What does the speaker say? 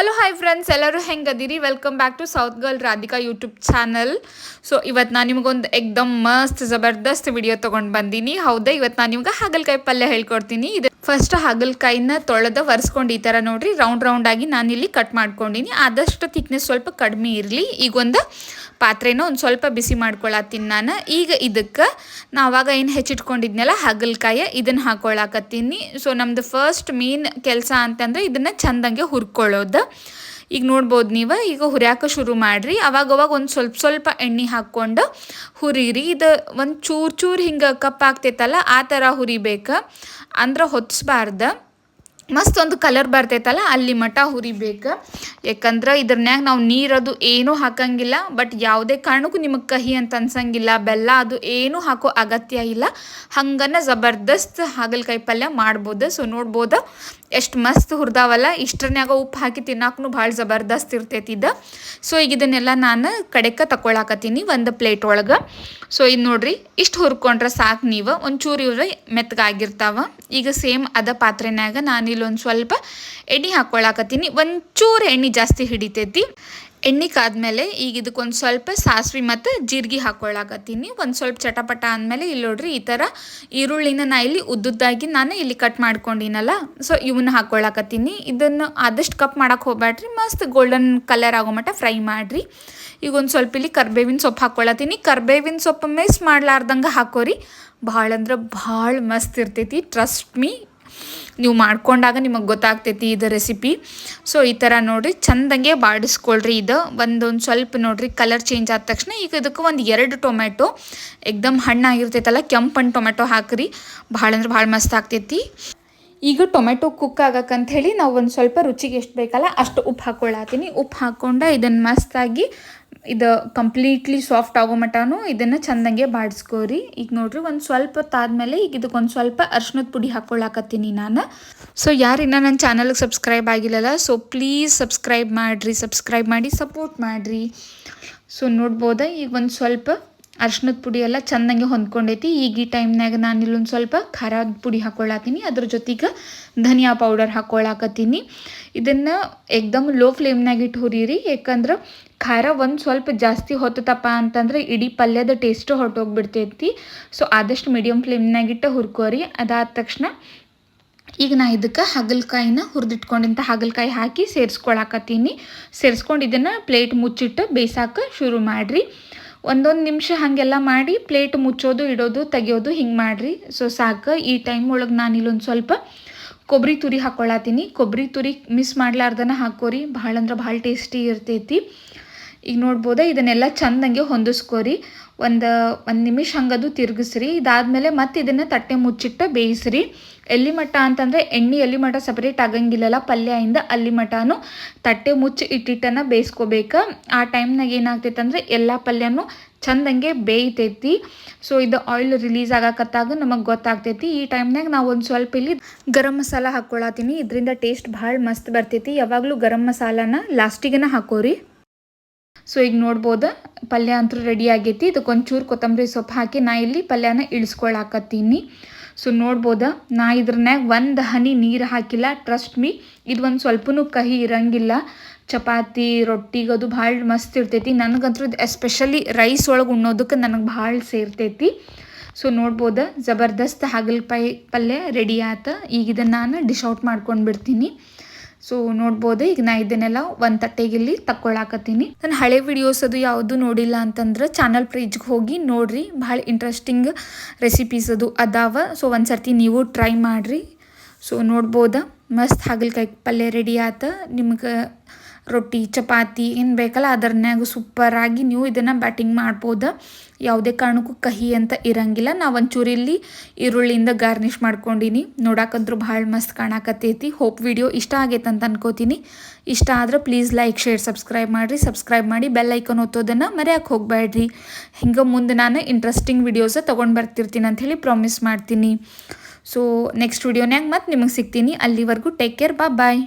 Hello hi friends ಎಲ್ಲರೂ ಹೆಂಗದಿರಿ? Welcome back to south girl Radhika YouTube channel so ಇವತ್ತು ನಾನು ನಿಮಗೊಂದು ಎಕ್ದಮ್ ಮಸ್ತ್ ಜಬರ್ದಸ್ತ್ ವಿಡಿಯೋ ತೊಗೊಂಡು ಬಂದೀನಿ. ಹೌದಾ? ಇವತ್ತು ನಾನು ನಿಮ್ಗೆ ಹಾಗಲಕಾಯಿ ಪಲ್ಯ ಹೇಳ್ಕೊಡ್ತೀನಿ. ಇದು ಫಸ್ಟ್ ಹಾಗಲಕಾಯಿನ ತೊಳೆದ ಒರೆಸ್ಕೊಂಡು ಈ ಥರ ನೋಡಿರಿ. ರೌಂಡ್ ರೌಂಡ್ ಆಗಿ ಇಲ್ಲಿ ಕಟ್ ಮಾಡ್ಕೊಂಡಿನಿ. ಆದಷ್ಟು ಥಿಕ್ನೆಸ್ ಸ್ವಲ್ಪ ಕಡಿಮೆ ಇರಲಿ. ಈಗ ಒಂದು ಪಾತ್ರೆನ ಒಂದು ಸ್ವಲ್ಪ ಬಿಸಿ ಮಾಡ್ಕೊಳತ್ತೀನಿ ನಾನು. ಈಗ ಇದಕ್ಕೆ ನಾವಾಗ ಏನು ಹೆಚ್ಚಿಟ್ಕೊಂಡಿದ್ನಲ್ಲ ಹಾಗಲಕಾಯಿ ಇದನ್ನು ಹಾಕೊಳಕತ್ತೀನಿ. ಸೊ ನಮ್ಮದು ಫಸ್ಟ್ ಮೇನ್ ಕೆಲಸ ಅಂತಂದ್ರೆ ಇದನ್ನು ಚಂದಂಗೆ ಹುರ್ಕೊಳ್ಳೋದು. ಈಗ ನೋಡ್ಬೋದು ನೀವು, ಈಗ ಹುರಿಯಾಕ ಶುರು ಮಾಡಿರಿ. ಅವಾಗವಾಗ ಒಂದು ಸ್ವಲ್ಪ ಸ್ವಲ್ಪ ಎಣ್ಣೆ ಹಾಕ್ಕೊಂಡು ಹುರಿರಿ. ಇದು ಒಂದು ಚೂರು ಚೂರು ಹಿಂಗೆ ಕಪ್ಪಾಗ್ತೈತಲ್ಲ ಆ ಥರ ಹುರಿಬೇಕು. ಅಂದ್ರೆ ಹೊತ್ತಿಸ್ಬಾರ್ದು ಮಸ್ತ್ ಒಂದು ಕಲರ್ ಬರ್ತೈತಲ್ಲ, ಅಲ್ಲಿ ಮಠ ಹುರಿಬೇಕು. ಯಾಕಂದ್ರೆ ಇದ್ರನ್ಯಾಗ ನಾವು ನೀರದು ಏನೂ ಹಾಕಂಗಿಲ್ಲ ಬಟ್ ಯಾವುದೇ ಕಾರಣಕ್ಕೂ ನಿಮಗೆ ಕಹಿ ಅಂತ ಅನ್ಸಂಗಿಲ್ಲ, ಬೆಲ್ಲ ಅದು ಏನೂ ಹಾಕೋ ಅಗತ್ಯ ಇಲ್ಲ. ಹಂಗನ ಜಬರ್ದಸ್ತ್ ಹಾಗಲಕಾಯಿ ಪಲ್ಯ ಮಾಡ್ಬೋದು. ಸೊ ನೋಡ್ಬೋದು, ಎಷ್ಟು ಮಸ್ತ್ ಹುರಿದಾವಲ್ಲ. ಇಷ್ಟರನ್ಯಾಗ ಉಪ್ಪು ಹಾಕಿ ತಿನ್ನಾಕೂ ಭಾಳ ಜಬರ್ದಸ್ತ್ ಇರ್ತೈತಿ ಇದು. ಸೊ ಈಗ ಇದನ್ನೆಲ್ಲ ನಾನು ಕಡೆಕ ತಗೊಳಕತ್ತೀನಿ ಒಂದು ಪ್ಲೇಟ್ ಒಳಗೆ. ಸೊ ಇದು ನೋಡ್ರಿ, ಇಷ್ಟು ಹುರ್ಕೊಂಡ್ರೆ ಸಾಕು ನೀವು. ಒಂಚೂರು ಇವ್ರೆ ಮೆತ್ತಗಾಗಿರ್ತಾವ ಈಗ ಸೇಮ್ ಅದ ಪಾತ್ರೆನಾಗ ನಾನು ಇಲ್ಲೊಂದು ಸ್ವಲ್ಪ ಎಣ್ಣೆ ಹಾಕ್ಕೊಳಕತ್ತೀನಿ ಒಂಚೂರು ಎಣ್ಣೆ ಜಾಸ್ತಿ ಹಿಡಿತೈತಿ. ಎಣ್ಣೆ ಕಾದ್ಮೇಲೆ ಈಗ ಇದಕ್ಕೊಂದು ಸ್ವಲ್ಪ ಸಾಸಿವೆ ಮತ್ತು ಜೀರಿಗೆ ಹಾಕ್ಕೊಳ್ಳಾಕತ್ತೀನಿ ಒಂದು ಸ್ವಲ್ಪ ಚಟಪಟ ಅಂದಮೇಲೆ ಇಲ್ಲಿ ನೋಡ್ರಿ ಈ ಥರ ಈರುಳ್ಳಿನ ನಾ ಇಲ್ಲಿ ಉದ್ದುದ್ದಾಗಿ ನಾನು ಇಲ್ಲಿ ಕಟ್ ಮಾಡ್ಕೊಂಡಿನಲ್ಲ ಸೊ ಇವನ್ನ ಹಾಕ್ಕೊಳ್ಳಾಕತ್ತೀನಿ ಇದನ್ನು ಆದಷ್ಟು ಕಪ್ ಮಾಡೋಕೆ ಹೋಗ್ಬೇಡ್ರಿ ಮಸ್ತ್ ಗೋಲ್ಡನ್ ಕಲರ್ ಆಗೋ ಮಟ್ಟ ಫ್ರೈ ಮಾಡಿರಿ. ಈಗ ಒಂದು ಸ್ವಲ್ಪ ಇಲ್ಲಿ ಕರ್ಬೇವಿನ ಸೊಪ್ಪು ಹಾಕ್ಕೊಳತ್ತೀನಿ ಕರ್ಬೇವಿನ ಸೊಪ್ಪು ಮಿಸ್ ಮಾಡ್ಲಾರ್ದಂಗೆ ಹಾಕೋರಿ. ಭಾಳ ಅಂದ್ರೆ ಭಾಳ ಮಸ್ತ್ ಇರ್ತೈತಿ. ಟ್ರಸ್ಟ್ ಮೀ ನೀವು ಮಾಡ್ಕೊಂಡಾಗ ನಿಮಗೆ ಗೊತ್ತಾಗ್ತೈತಿ ಇದು ರೆಸಿಪಿ ಸೊ ಈ ಥರ ನೋಡಿರಿ, ಚಂದಂಗೆ ಬಾಡಿಸ್ಕೊಳ್ರಿ ಇದು. ಒಂದೊಂದು ಸ್ವಲ್ಪ ನೋಡಿರಿ ಕಲರ್ ಚೇಂಜ್ ಆದ ತಕ್ಷಣ ಈಗ ಇದಕ್ಕೆ ಒಂದು ಎರಡು ಟೊಮೆಟೊ ಎಕ್ದಮ್ ಹಣ್ಣಾಗಿರ್ತೈತಲ್ಲ ಕೆಂಪು ಹಣ್ಣು ಟೊಮೆಟೊ ಹಾಕ್ರಿ. ಭಾಳ ಅಂದ್ರೆ ಭಾಳ ಮಸ್ತ್ ಆಗ್ತೈತಿ. ಈಗ ಟೊಮೆಟೊ ಕುಕ್ ಆಗಕ್ಕಂತ ಹೇಳಿ ನಾವು ಒಂದು ಸ್ವಲ್ಪ ರುಚಿಗೆ ಎಷ್ಟು ಬೇಕಲ್ಲ ಅಷ್ಟು ಉಪ್ಪು ಹಾಕ್ಕೊಳ್ಳಾತೀನಿ ಉಪ್ಪು ಹಾಕ್ಕೊಂಡು ಇದನ್ನು ಮಸ್ತಾಗಿ ಇದು ಕಂಪ್ಲೀಟ್ಲಿ ಸಾಫ್ಟ್ ಆಗೋ ಮಟನೂ ಇದನ್ನು ಚಂದಂಗೆ ಬಾಡಿಸ್ಕೋರಿ. ಈಗ ನೋಡ್ರಿ ಒಂದು ಸ್ವಲ್ಪ ಹೊತ್ತಾದ್ಮೇಲೆ ಈಗ ಇದಕ್ಕೊಂದು ಸ್ವಲ್ಪ ಅರ್ಶಿನದ ಪುಡಿ ಹಾಕ್ಕೊಳ್ಳಾಕತ್ತೀನಿ ನಾನು. ಸೊ ಯಾರಿನ್ನ ನನ್ನ ಚಾನಲ್ಗೆ ಸಬ್ಸ್ಕ್ರೈಬ್ ಆಗಿಲ್ಲಲ್ಲ ಸೊ ಪ್ಲೀಸ್ ಸಬ್ಸ್ಕ್ರೈಬ್ ಮಾಡಿರಿ ಸಬ್ಸ್ಕ್ರೈಬ್ ಮಾಡಿ ಸಪೋರ್ಟ್ ಮಾಡಿರಿ. ಸೊ ನೋಡ್ಬೋದ? ಈಗ ಒಂದು ಸ್ವಲ್ಪ ಅರ್ಶಿನದ ಪುಡಿ ಎಲ್ಲ ಚಂದಂಗೆ ಹೊಂದ್ಕೊಂಡೈತಿ. ಈಗ ಈ ಟೈಮ್ನಾಗ ನಾನು ಇಲ್ಲೊಂದು ಸ್ವಲ್ಪ ಖಾರದ ಪುಡಿ ಹಾಕೊಳ್ಳತ್ತೀನಿ ಅದ್ರ ಜೊತೆಗೆ ಧನಿಯಾ ಪೌಡರ್ ಹಾಕೊಳ್ಳಾಕತ್ತೀನಿ ಇದನ್ನು ಎಕ್ದಮ್ ಲೋ ಫ್ಲೇಮ್ನಾಗ ಇಟ್ಟು ಹುರಿರಿ. ಯಾಕಂದ್ರೆ ಖಾರ ಒಂದು ಸ್ವಲ್ಪ ಜಾಸ್ತಿ ಹೊತ್ತತಪ್ಪ ಅಂತಂದ್ರೆ ಇಡೀ ಪಲ್ಯದ ಟೇಸ್ಟು ಹೊರಟೋಗ್ಬಿಡ್ತೈತಿ. ಸೊ ಆದಷ್ಟು ಮೀಡಿಯಮ್ ಫ್ಲೇಮ್ನಾಗಿಟ್ಟು ಹುರ್ಕೋರಿ. ಅದಾದ ತಕ್ಷಣ ಈಗ ನಾ ಇದಕ್ಕೆ ಹಾಗಲಕಾಯಿನ ಹುರಿದಿಟ್ಕೊಂಡಿಂತ ಹಾಗಲಕಾಯಿ ಹಾಕಿ ಸೇರಿಸ್ಕೊಳಕತ್ತೀನಿ. ಸೇರಿಸ್ಕೊಂಡು ಇದನ್ನು ಪ್ಲೇಟ್ ಮುಚ್ಚಿಟ್ಟು ಬೇಯ್ಸಾಕ ಶುರು ಮಾಡಿರಿ. ಒಂದೊಂದು ನಿಮಿಷ ಹಾಗೆಲ್ಲ ಮಾಡಿ ಪ್ಲೇಟ್ ಮುಚ್ಚೋದು, ಇಡೋದು, ತೆಗಿಯೋದು ಹಿಂಗೆ ಮಾಡಿರಿ. ಸೊ ಸಾಕು. ಈ ಟೈಮ್ ಒಳಗೆ ನಾನು ಇಲ್ಲೊಂದು ಸ್ವಲ್ಪ ಕೊಬ್ಬರಿ ತುರಿ ಹಾಕ್ಕೊಳತ್ತೀನಿ ಕೊಬ್ಬರಿ ತುರಿ ಮಿಸ್ ಮಾಡ್ಲಾರ್ದನ ಹಾಕೋರಿ. ಭಾಳ ಅಂದ್ರೆ ಭಾಳ ಟೇಸ್ಟಿ ಇರ್ತೈತಿ. ಈಗ ನೋಡ್ಬೋದು, ಇದನ್ನೆಲ್ಲ ಚಂದಂಗೆ ಹೊಂದಿಸ್ಕೋರಿ. ಒಂದು ಒಂದು ನಿಮಿಷ ಹಂಗದು ತಿರುಗಿಸ್ರಿ. ಇದಾದಮೇಲೆ ಮತ್ತೆ ಇದನ್ನು ತಟ್ಟೆ ಮುಚ್ಚಿಟ್ಟು ಬೇಯಿಸ್ರಿ. ಎಲ್ಲಿ ಮಟ್ಟ ಅಂತಂದರೆ ಎಣ್ಣೆ ಎಲ್ಲಿ ಮಟ್ಟ ಸಪ್ರೇಟ್ ಆಗಂಗಿಲ್ಲಲ್ಲ ಪಲ್ಯದಿಂದ ಅಲ್ಲಿ ಮಟನು ತಟ್ಟೆ ಮುಚ್ಚಿ ಇಟ್ಟಿಟ್ಟನ್ನು ಬೇಯಿಸ್ಕೋಬೇಕು. ಆ ಟೈಮ್ನಾಗ ಏನಾಗ್ತೈತೆ ಅಂದರೆ ಎಲ್ಲ ಪಲ್ಯನೂ ಚಂದಂಗೆ ಬೇಯ್ತೈತಿ. ಸೊ ಇದು ಆಯಿಲ್ ರಿಲೀಸ್ ಆಗಕತ್ತಾಗ ನಮಗೆ ಗೊತ್ತಾಗ್ತೈತಿ. ಈ ಟೈಮ್ನಾಗ ನಾವು ಒಂದು ಸ್ವಲ್ಪ ಇಲ್ಲಿ ಗರಂ ಮಸಾಲ ಹಾಕ್ಕೊಳತ್ತೀನಿ ಇದರಿಂದ ಟೇಸ್ಟ್ ಭಾಳ ಮಸ್ತ್ ಬರ್ತೈತಿ. ಯಾವಾಗಲೂ ಗರಂ ಮಸಾಲಾನ ಲಾಸ್ಟಿಗೆನ ಹಾಕೋರಿ. ಸೊ ಈಗ ನೋಡ್ಬೋದು, ಪಲ್ಯ ಅಂತೂ ರೆಡಿ ಆಗೈತಿ. ಇದಕ್ಕೊಂಚೂರು ಕೊತ್ತಂಬರಿ ಸೊಪ್ಪು ಹಾಕಿ ನಾ ಇಲ್ಲಿ ಪಲ್ಯನ ಇಳಿಸ್ಕೊಳಕತ್ತೀನಿ. ಸೊ ನೋಡ್ಬೋದ, ನಾ ಇದ್ರನ್ಯಾಗ ಒಂದು ಹನಿ ನೀರು ಹಾಕಿಲ್ಲ. ಟ್ರಸ್ಟ್ ಮೀ ಇದು ಒಂದು ಸ್ವಲ್ಪನೂ ಕಹಿ ಇರಂಗಿಲ್ಲ. ಚಪಾತಿ ರೊಟ್ಟಿಗದು ಭಾಳ ಮಸ್ತ್ ಇರ್ತೈತಿ. ನನಗಂತೂ ಎಸ್ಪೆಷಲಿ ರೈಸ್ ಒಳಗೆ ಉಣ್ಣೋದಕ್ಕೆ ನನಗೆ ಭಾಳ ಸೇರ್ತೈತಿ. ಸೊ ನೋಡ್ಬೋದು, ಜಬರ್ದಸ್ತ್ ಹಾಗಲಕಾಯಿ ಪಲ್ಯ ರೆಡಿ ಆತ. ಈಗ ಇದನ್ನು ನಾನು ಡಿಶ್ ಔಟ್ ಮಾಡ್ಕೊಂಡು ಬಿಡ್ತೀನಿ ಸೊ ನೋಡ್ಬೋದು, ಈಗ ನಾ ಇದನ್ನೆಲ್ಲ ಒಂದು ತಟ್ಟೆಗಿಲ್ಲಿ ತಕ್ಕೊಳಕತ್ತೀನಿ. ನಾನು ಹಳೆ ವಿಡಿಯೋಸ್ ಅದು ಯಾವುದು ನೋಡಿಲ್ಲ ಅಂತಂದ್ರೆ ಚಾನಲ್ ಪೇಜ್ಗೆ ಹೋಗಿ ನೋಡ್ರಿ, ಭಾಳ ಇಂಟ್ರೆಸ್ಟಿಂಗ್ ರೆಸಿಪೀಸ್ ಅದು ಅದಾವ. ಸೊ ಒಂದು ಸರ್ತಿ ನೀವು ಟ್ರೈ ಮಾಡಿರಿ. ಸೊ ನೋಡ್ಬೋದ? ಮಸ್ತ್ ಹಾಗಲಕಾಯಿ ಪಲ್ಯ ರೆಡಿ ಆತ. ನಿಮ್ಗೆ ರೊಟ್ಟಿ, ಚಪಾತಿ ಏನು ಬೇಕಲ್ಲ ಅದರ್ನ್ಯಾಗ ಸೂಪರಾಗಿ ನೀವು ಇದನ್ನು ಬ್ಯಾಟಿಂಗ್ ಮಾಡ್ಬೋದು. ಯಾವುದೇ ಕಾರಣಕ್ಕೂ ಕಹಿ ಅಂತ ಇರಂಗಿಲ್ಲ. ನಾವು ಒಂಚೂರು ಇಲ್ಲಿ ಈರುಳ್ಳಿಯಿಂದ ಗಾರ್ನಿಷ್ ಮಾಡ್ಕೊಂಡಿನಿ. ನೋಡಾಕಂದ್ರೂ ಭಾಳ ಮಸ್ತ್ ಕಾಣಕತ್ತೈತಿ. ಹೋಪ್ ವಿಡಿಯೋ ಇಷ್ಟ ಆಗೈತೆ ಅಂತ ಅನ್ಕೋತೀನಿ. ಇಷ್ಟ ಆದ್ರೆ ಪ್ಲೀಸ್ ಲೈಕ್ ಶೇರ್ ಸಬ್ಸ್ಕ್ರೈಬ್ ಮಾಡಿರಿ. ಸಬ್ಸ್ಕ್ರೈಬ್ ಮಾಡಿ ಬೆಲ್ ಐಕನ್ ಒತ್ತೋದನ್ನು ಮರೆಯೋಕೆ ಹೋಗಬೇಡ್ರಿ ಹಿಂಗೆ ಮುಂದೆ ನಾನು ಇಂಟ್ರೆಸ್ಟಿಂಗ್ ವಿಡಿಯೋಸ ತೊಗೊಂಡು ಬರ್ತಿರ್ತೀನಿ ಅಂಥೇಳಿ ಪ್ರಾಮಿಸ್ ಮಾಡ್ತೀನಿ. ಸೊ ನೆಕ್ಸ್ಟ್ ವಿಡಿಯೋನ್ಯಾಗ ಮತ್ತೆ ನಿಮಗೆ ಸಿಗ್ತೀನಿ. ಅಲ್ಲಿವರೆಗೂ ಟೇಕ್ ಕೇರ್ ಬಾ ಬಾಯ್